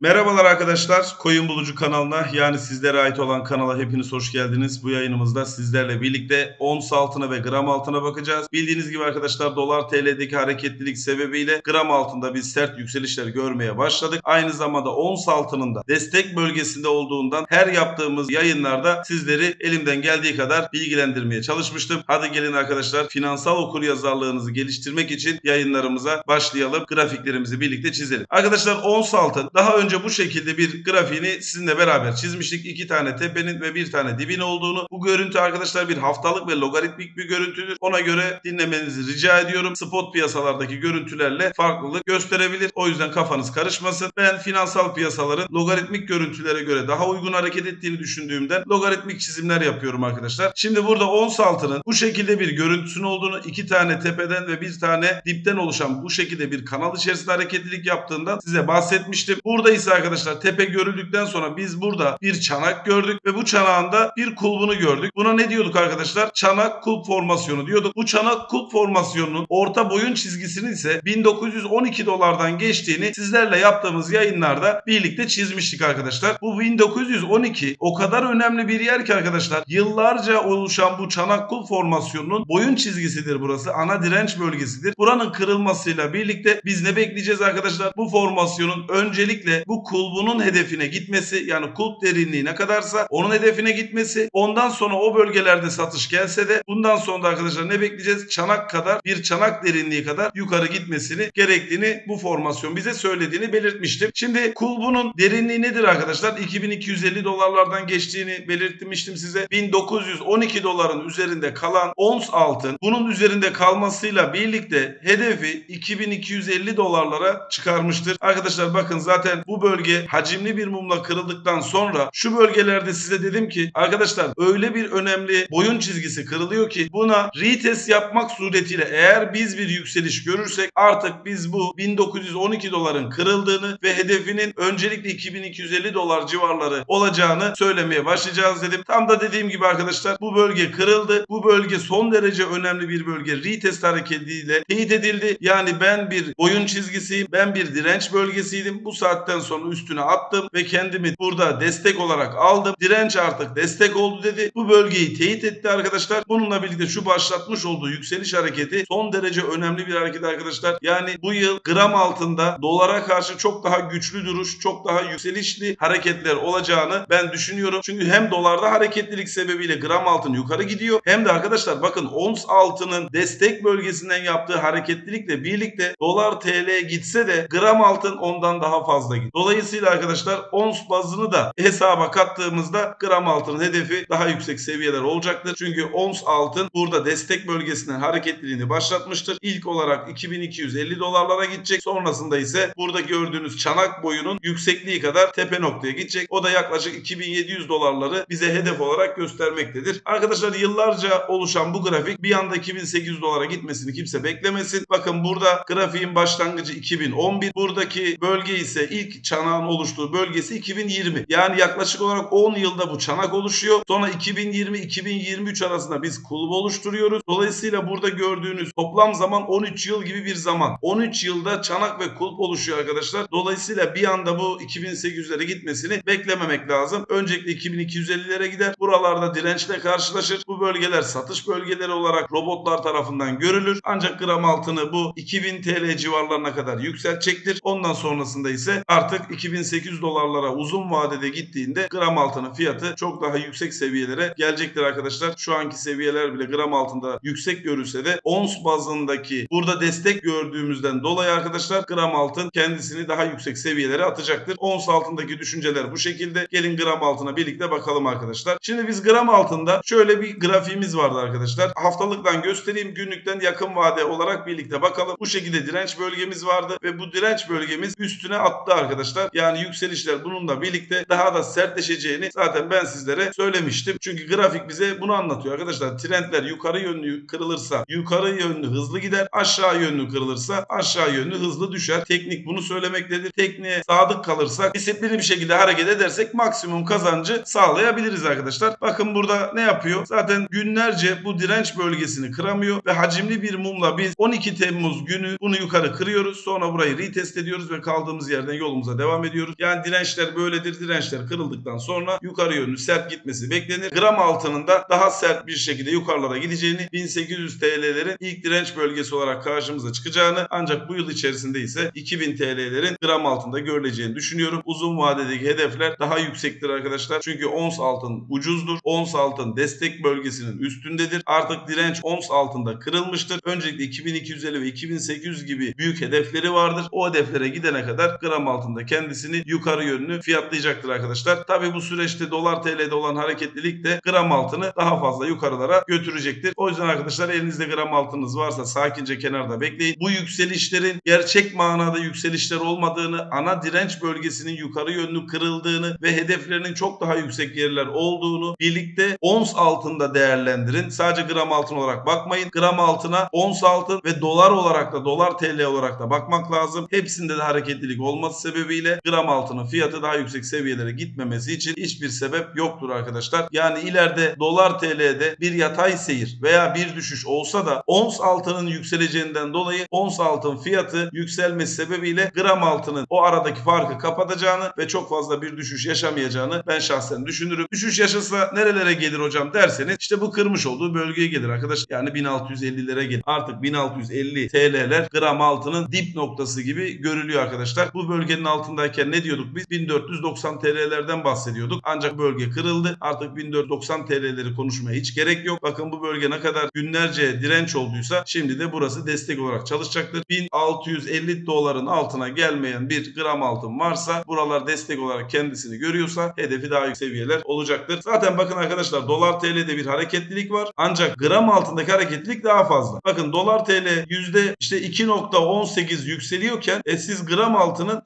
Merhabalar arkadaşlar. Koyun Bulucu kanalına yani sizlere ait olan kanala hepiniz hoş geldiniz. Bu yayınımızda sizlerle birlikte ons altına ve gram altına bakacağız. Bildiğiniz gibi arkadaşlar dolar TL'deki hareketlilik sebebiyle gram altında biz sert yükselişler görmeye başladık. Aynı zamanda ons altının da destek bölgesinde olduğundan her yaptığımız yayınlarda sizleri elimden geldiği kadar bilgilendirmeye çalışmıştım. Hadi gelin arkadaşlar finansal okuryazarlığınızı geliştirmek için yayınlarımıza başlayalım. Grafiklerimizi birlikte çizelim. Arkadaşlar ons altın daha önce bu şekilde bir grafiğini sizinle beraber çizmiştik. İki tane tepenin ve bir tane dibin olduğunu. Bu görüntü arkadaşlar bir haftalık ve logaritmik bir görüntüdür. Ona göre dinlemenizi rica ediyorum. Spot piyasalardaki görüntülerle farklılık gösterebilir. O yüzden kafanız karışmasın. Ben finansal piyasaların logaritmik görüntülere göre daha uygun hareket ettiğini düşündüğümden logaritmik çizimler yapıyorum arkadaşlar. Şimdi burada ons altının bu şekilde bir görüntüsünün olduğunu iki tane tepeden ve bir tane dipten oluşan bu şekilde bir kanal içerisinde hareketlilik yaptığından size bahsetmiştim. Burada ise arkadaşlar tepe görüldükten sonra biz burada bir çanak gördük ve bu çanağında bir kulbunu gördük. Buna ne diyorduk arkadaşlar? Çanak kulp formasyonu diyorduk. Bu çanak kulp formasyonunun orta boyun çizgisinin ise 1912 dolardan geçtiğini sizlerle yaptığımız yayınlarda birlikte çizmiştik arkadaşlar. Bu 1912 o kadar önemli bir yer ki arkadaşlar yıllarca oluşan bu çanak kulp formasyonunun boyun çizgisidir burası. Ana direnç bölgesidir. Buranın kırılmasıyla birlikte biz ne bekleyeceğiz arkadaşlar? Bu formasyonun öncelikle bu kulbunun hedefine gitmesi yani kulp derinliği ne kadarsa onun hedefine gitmesi ondan sonra o bölgelerde satış gelse de bundan sonra da arkadaşlar ne bekleyeceğiz? Çanak kadar bir çanak derinliği kadar yukarı gitmesini gerektiğini bu formasyon bize söylediğini belirtmiştim. Şimdi kulbunun derinliği nedir arkadaşlar? 2250 dolarlardan geçtiğini belirtmiştim size. 1912 doların üzerinde kalan ons altın bunun üzerinde kalmasıyla birlikte hedefi 2250 dolarlara çıkarmıştır. Arkadaşlar bakın zaten bu bölge hacimli bir mumla kırıldıktan sonra şu bölgelerde size dedim ki arkadaşlar öyle bir önemli boyun çizgisi kırılıyor ki buna retest yapmak suretiyle eğer biz bir yükseliş görürsek artık biz bu 1912 doların kırıldığını ve hedefinin öncelikle 2250 dolar civarları olacağını söylemeye başlayacağız dedim. Tam da dediğim gibi arkadaşlar bu bölge kırıldı. Bu bölge son derece önemli bir bölge. Retest hareketiyle teyit edildi. Yani ben bir boyun çizgisiyim. Ben bir direnç bölgesiydim. Bu saatten sonra üstüne attım ve kendimi burada destek olarak aldım. Direnç artık destek oldu dedi. Bu bölgeyi teyit etti arkadaşlar. Bununla birlikte şu başlatmış olduğu yükseliş hareketi son derece önemli bir hareket arkadaşlar. Yani bu yıl gram altında dolara karşı çok daha güçlü duruş, çok daha yükselişli hareketler olacağını ben düşünüyorum. Çünkü hem dolarda hareketlilik sebebiyle gram altın yukarı gidiyor hem de arkadaşlar bakın ons altının destek bölgesinden yaptığı hareketlilikle birlikte dolar TL gitse de gram altın ondan daha fazla gidiyor. Dolayısıyla arkadaşlar ons bazını da hesaba kattığımızda gram altının hedefi daha yüksek seviyeler olacaktır. Çünkü ons altın burada destek bölgesinden hareketliliğini başlatmıştır. İlk olarak 2250 dolarlara gidecek. Sonrasında ise burada gördüğünüz çanak boyunun yüksekliği kadar tepe noktaya gidecek. O da yaklaşık 2700 dolarları bize hedef olarak göstermektedir. Arkadaşlar yıllarca oluşan bu grafik bir anda 2800 dolara gitmesini kimse beklemesin. Bakın burada grafiğin başlangıcı 2011. Buradaki bölge ise ilk çanağın oluştuğu bölgesi 2020. Yani yaklaşık olarak 10 yılda bu çanak oluşuyor. Sonra 2020-2023 arasında biz kulüp oluşturuyoruz. Dolayısıyla burada gördüğünüz toplam zaman 13 yıl gibi bir zaman. 13 yılda çanak ve kulp oluşuyor arkadaşlar. Dolayısıyla bir anda bu 2800'lere gitmesini beklememek lazım. Öncelikle 2250'lere gider. Buralarda dirençle karşılaşır. Bu bölgeler satış bölgeleri olarak robotlar tarafından görülür. Ancak gram altını bu 2000 TL civarlarına kadar yükseltecektir. Ondan sonrasında ise artık 2800 dolarlara uzun vadede gittiğinde gram altının fiyatı çok daha yüksek seviyelere gelecektir arkadaşlar. Şu anki seviyeler bile gram altında yüksek görülse de ons bazındaki burada destek gördüğümüzden dolayı arkadaşlar gram altın kendisini daha yüksek seviyelere atacaktır. Ons altındaki düşünceler bu şekilde. Gelin gram altına birlikte bakalım arkadaşlar. Şimdi biz gram altında şöyle bir grafiğimiz vardı arkadaşlar. Haftalıktan göstereyim günlükten yakın vade olarak birlikte bakalım. Bu şekilde direnç bölgemiz vardı ve bu direnç bölgemiz üstüne attı arkadaşlar. Yani yükselişler bununla birlikte daha da sertleşeceğini zaten ben sizlere söylemiştim. Çünkü grafik bize bunu anlatıyor arkadaşlar. Trendler yukarı yönlü kırılırsa yukarı yönlü hızlı gider. Aşağı yönlü kırılırsa aşağı yönlü hızlı düşer. Teknik bunu söylemektedir. Tekniğe sadık kalırsak disiplinli bir şekilde hareket edersek maksimum kazancı sağlayabiliriz arkadaşlar. Bakın burada ne yapıyor? Zaten günlerce bu direnç bölgesini kıramıyor ve hacimli bir mumla biz 12 Temmuz günü bunu yukarı kırıyoruz. Sonra burayı retest ediyoruz ve kaldığımız yerden yolumuza yolumuza devam ediyoruz. Yani dirençler böyledir. Dirençler kırıldıktan sonra yukarı yönlü sert gitmesi beklenir. Gram altının da daha sert bir şekilde yukarılara gideceğini 1800 TL'lerin ilk direnç bölgesi olarak karşımıza çıkacağını ancak bu yıl içerisinde ise 2000 TL'lerin gram altında görüleceğini düşünüyorum. Uzun vadedeki hedefler daha yüksektir arkadaşlar. Çünkü ons altın ucuzdur. Ons altın destek bölgesinin üstündedir. Artık direnç ons altında kırılmıştır. Öncelikle 2250 ve 2800 gibi büyük hedefleri vardır. O hedeflere gidene kadar gram altında kendisini yukarı yönlü fiyatlayacaktır arkadaşlar. Tabi bu süreçte dolar TL'de olan hareketlilik de gram altını daha fazla yukarılara götürecektir. O yüzden arkadaşlar elinizde gram altınız varsa sakince kenarda bekleyin. Bu yükselişlerin gerçek manada yükselişler olmadığını, ana direnç bölgesinin yukarı yönlü kırıldığını ve hedeflerinin çok daha yüksek yerler olduğunu birlikte ons altında değerlendirin. Sadece gram altın olarak bakmayın. Gram altına ons altın ve dolar olarak da dolar TL olarak da bakmak lazım. Hepsinde de hareketlilik olması sebebiyle gram altının fiyatı daha yüksek seviyelere gitmemesi için hiçbir sebep yoktur arkadaşlar. Yani ileride dolar TL'de bir yatay seyir veya bir düşüş olsa da ons altının yükseleceğinden dolayı ons altın fiyatı yükselmesi sebebiyle gram altının o aradaki farkı kapatacağını ve çok fazla bir düşüş yaşamayacağını ben şahsen düşünürüm. Düşüş yaşasa nerelere gelir hocam derseniz işte bu kırmış olduğu bölgeye gelir arkadaş. Yani 1650'lere gelir. Artık 1650 TL'ler gram altının dip noktası gibi görülüyor arkadaşlar. Bu bölgenin altındayken ne diyorduk biz? 1490 TL'lerden bahsediyorduk. Ancak bölge kırıldı. Artık 1490 TL'leri konuşmaya hiç gerek yok. Bakın bu bölge ne kadar günlerce direnç olduysa şimdi de burası destek olarak çalışacaktır. 1650 doların altına gelmeyen bir gram altın varsa buralar destek olarak kendisini görüyorsa hedefi daha yüksek seviyeler olacaktır. Zaten bakın arkadaşlar dolar TL'de bir hareketlilik var. Ancak gram altındaki hareketlilik daha fazla. Bakın dolar TL yüzde işte 2.18 yükseliyorken e, siz gram altının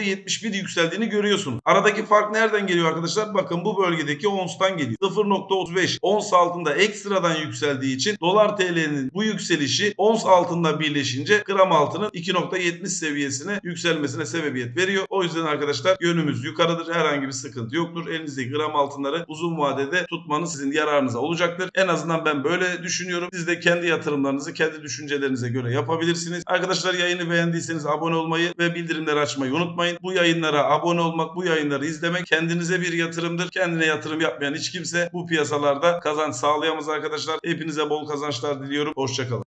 2.71 yükseldiğini görüyorsunuz. Aradaki fark nereden geliyor arkadaşlar? Bakın bu bölgedeki onstan geliyor. 0.35 ons altında ekstradan yükseldiği için dolar TL'nin bu yükselişi ons altında birleşince gram altının 2.70 seviyesine yükselmesine sebebiyet veriyor. O yüzden arkadaşlar yönümüz yukarıdır. Herhangi bir sıkıntı yoktur. Elinizdeki gram altınları uzun vadede tutmanız sizin yararınıza olacaktır. En azından ben böyle düşünüyorum. Siz de kendi yatırımlarınızı kendi düşüncelerinize göre yapabilirsiniz. Arkadaşlar yayını beğendiyseniz abone olmayı ve bildirimleri açmayı unutmayın. Bu yayınlara abone olmak, bu yayınları izlemek kendinize bir yatırımdır. Kendine yatırım yapmayan hiç kimse bu piyasalarda kazanç sağlayamaz arkadaşlar. Hepinize bol kazançlar diliyorum. Hoşçakalın.